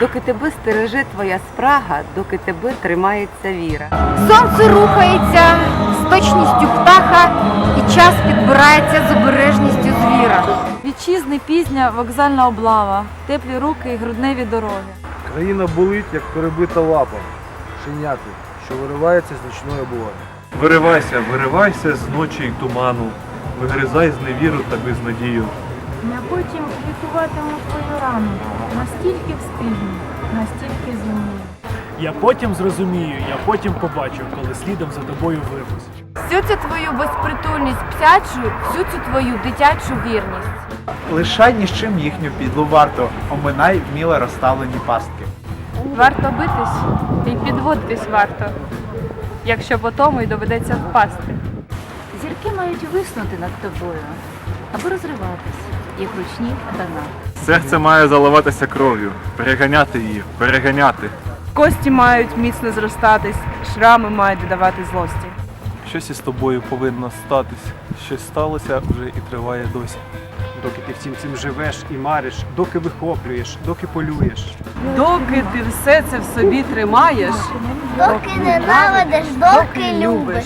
доки тебе стереже твоя спрага, доки тебе тримається віра. Сонце рухається з точністю птаха, і час підбирається з обережністю звіра. Вітчизни пізня вокзальна облава, теплі руки і грудневі дороги. Країна болить, як перебита лапа, шиняти, що виривається з нічної облоги. Виривайся, виривайся з ночі й туману, вигризай з невіру та безнадію. Я потім лікуватиму твою рану. Настільки встигну, настільки зумію. Я потім зрозумію, я потім побачу, коли слідом за тобою вирвусь. Всю цю твою безпритульність псячу, всю цю твою дитячу вірність. Лишай ні з чим їхню підлу варто, оминай вміло розставлені пастки. Варто битись і підводитись варто, якщо по тому й доведеться впасти. Зірки мають виснути над тобою або розриватись, як ручні катана. Серце має заливатися кров'ю, переганяти її, переганяти. Кості мають міцно зростатись, шрами мають додавати злості. Щось із тобою повинно статись. Щось сталося вже і триває досі. Доки ти всім цим живеш і мариш, доки вихоплюєш, доки полюєш. Доки ти все це в собі тримаєш, Доки ненавидиш, доки любиш.